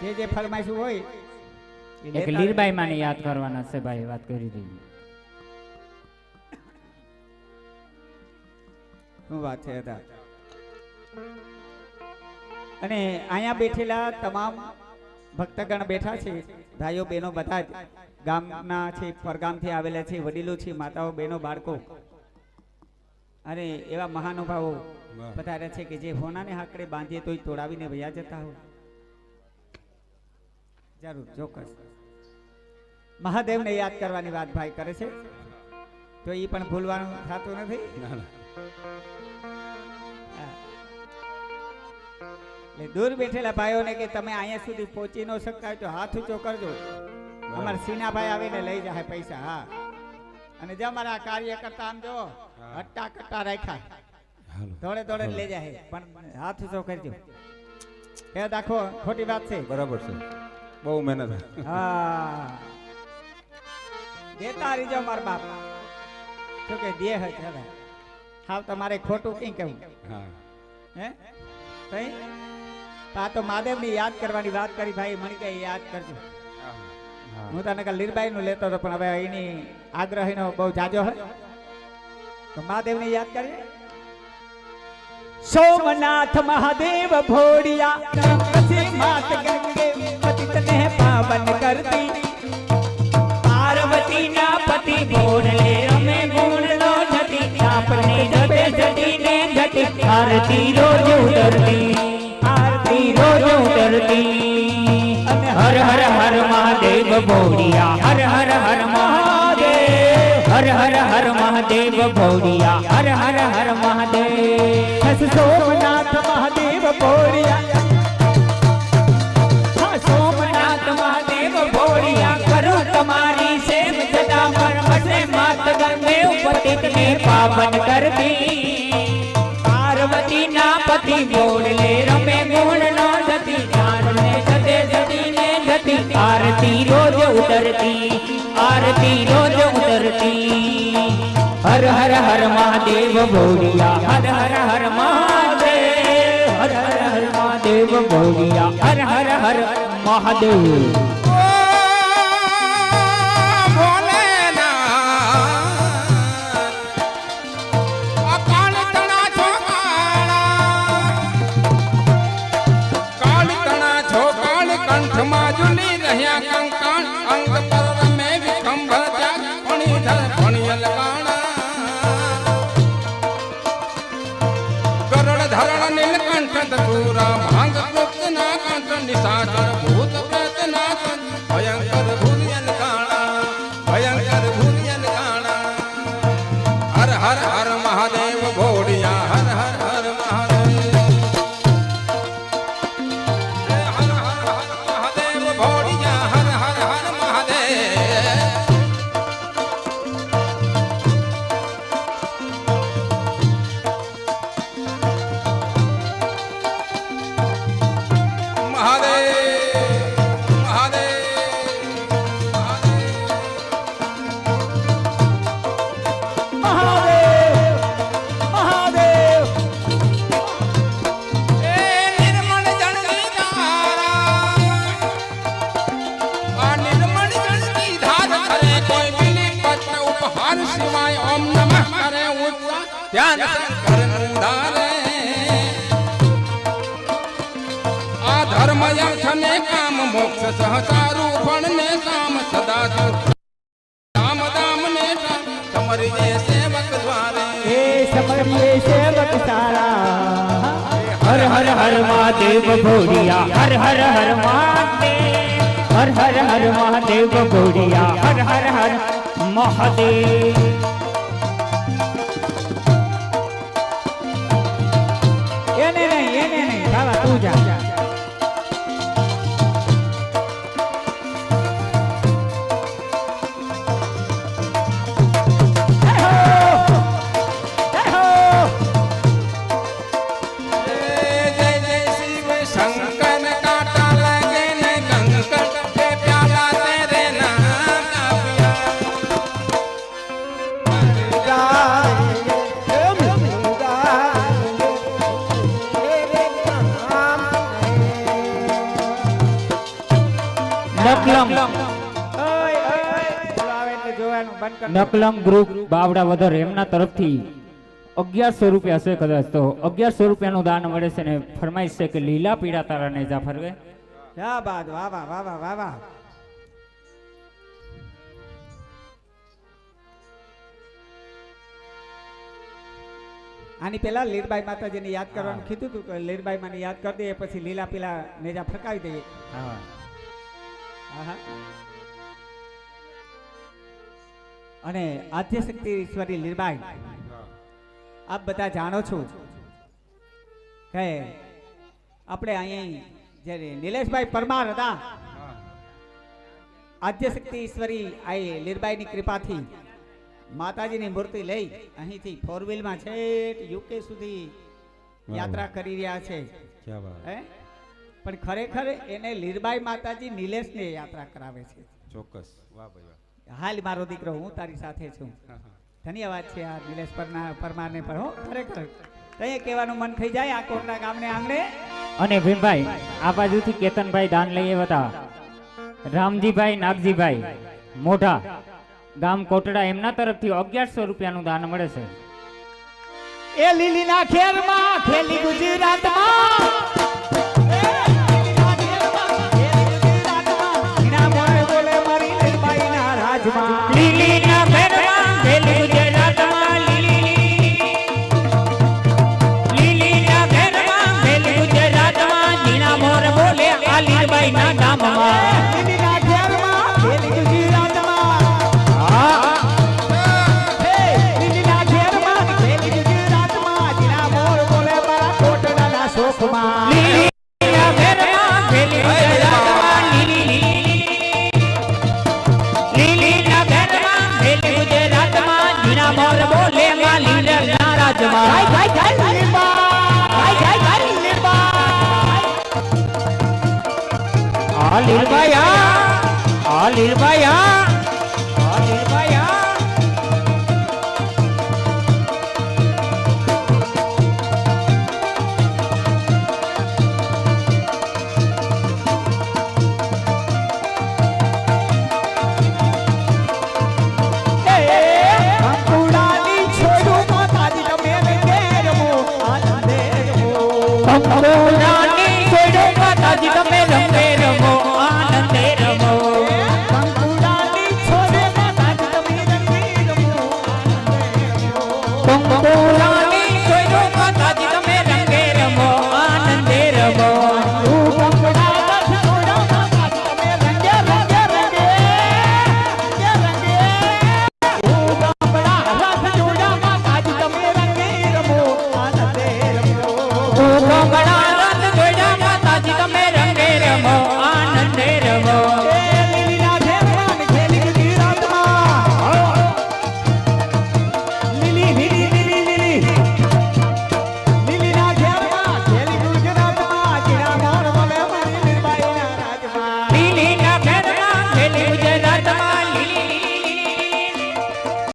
જે જે ફરમાઈશું હોય એક લીરબાઈ માને યાદ કરવાના છે ભાઈ વાત કરી દીધી શું વાત છે હતા અને અહીંયા બેઠેલા તમામ ભક્તગણ બેઠા છે ભાઈઓ બહેનો બધા જ. ગામના છે પરગામથી આવેલા છે વડીલો છે માતાઓ બહેનો બાળકો. અને એવા મહાનુભાવો પધાર્યા છે કે જે હોનાને હાકડે બાંધીએ તોય તોડાવીને વયા જતા હોય. જરૂર ચોક્કસ. મહાદેવને યાદ કરવાની વાત ભાઈ કરે છે. તો એ પણ ભૂલવાનું થતું નથી. દૂર બેઠેલા ભાઈઓને કે તમે અહીંયા સુધી પહોંચી ન શકતા તો હાથ ઊંચો કરજો. અમારા સીનાભાઈ આવીને લઈ જાય પૈસા હા. અને જે અમારા કાર્ય કરતા આમ જો હટ્ટા કટ્ટા રાખ્યા. દોડે દોડે લઈ જાય પણ હાથ ઊંચો કરજો. એ દાખો ખોટી વાત છે. બરાબર છે. બહુ મહેનત. હા. દેતા રીજો માર બાપ. તો કે દે હે હવે. તમારે ખોટું કઈ કેવું હા. હે? કઈ? આ તો મહાદેવની યાદ કરવાની વાત કરી ભાઈ મણી કઈ યાદ કરજો. હું. તને કાલ લીરબાઈ નું લેતો હતો પણ હવે એની આગ્રહીનો બહુ જાજો હોય. તો મહાદેવની યાદ કરીએ? સોમનાથ મહાદેવ ભોળિયા પછી માત ગંગે પતિતને પાવન કરતી પાર્વતી ના પતિ બોલે રમે ગુણ નો જતી આપને જતે જતી ને જતી આરતી રોજ ઉતરતી આરતી રોજ ઉતરતી હર હર હર મહાદેવ ભોળિયા હર હર હર મહાદેવ હર હર હર મહાદેવ ભોળિયા હર હર હર મહાદેવ હસ સોમનાથ મહાદેવ પાવન કરતી પાર્વતી ના પતિ બોલે રમે ગુણ નો જતી જાનને જતે જતી ને જતી, આરતી રોજ ઉતરતી, આરતી રોજ ઉતરતી. હર હર હર મહાદેવ ભોરિયા હર હર હર મહાદેવ, હર હર હર મહાદેવ ભોરિયા હર હર હર મહાદેવ. ધ્યાન શંકર ધારે આ ધર્મ યર્થ ને કામ મોક્ષ સહચારું પણ ને સામ સદા રામ દામ ને સમરીએ સેવક દ્વારે. હે સમરીએ સેવક સારા. હર હર હર મહાદેવ ભોળિયા, હર હર હર મહાદેવ. હર હર હર મહાદેવ ભોળિયા, હર હર હર મહાદેવ. તું જા નકલમ દો. નકલમ ગ્રુપ બાવડા વધર એમના તરફથી અગિયારસો રૂપિયા છે કદાચ તો અગિયારસો રૂપિયાનું દાન મળે છે ને ફરમાઈશ છે કે લીલા પીળા તારા નેજા ફરવે વાહ વાહ વાહ વાહ વાહ વાહ આની પેલા લીરબાઈ માતાજીને યાદ કરવાનું કીધું હતું કે લીરબાઈ માને યાદ કરી દઈએ પછી લીલા પીલા નેજા ફરકાવી દઈએ હા. અને આદ્યશક્તિ ઈશ્વરી લીરબાઈ આપ બધા જાણો છો કે આપણે અહીં જ્યારે નિલેશભાઈ પરમાર હતા આદ્યશક્તિ ઈશ્વરી આ લીરબાઈની કૃપાથી માતાજીની મૂર્તિ લઈ અહીંથી ફોર વ્હીલમાં છેક યુકે સુધી યાત્રા કરી રહ્યા છે. હે? પણ ખરેખર એને લીરબાઈ માતાજી નિલેશને યાત્રા કરાવે છે. ચોક્કસ. વાહ ભાઈ વાહ. હાલ મારો દીકરો હું તારી સાથે છું. ધન્યવાદ છે આ નિલેશ પરના પરમારને પર હો ખરેખર. તઈએ કહેવાનું મન થઈ જાય આ કોટના ગામને આંગણે? અને ભીમભાઈ આ બાજુથી કેતનભાઈ દાન લઈએ આવ્યા રામજીભાઈ નાગજીભાઈ મોઢા. ગામ કોટડા એમના તરફથી અગિયારસો રૂપિયાનું દાન મળે છે. એ લીલીના ખેરમાં ખેલી ગુજરાતમાં. લીલભાઈ આ લીલભાઈ આ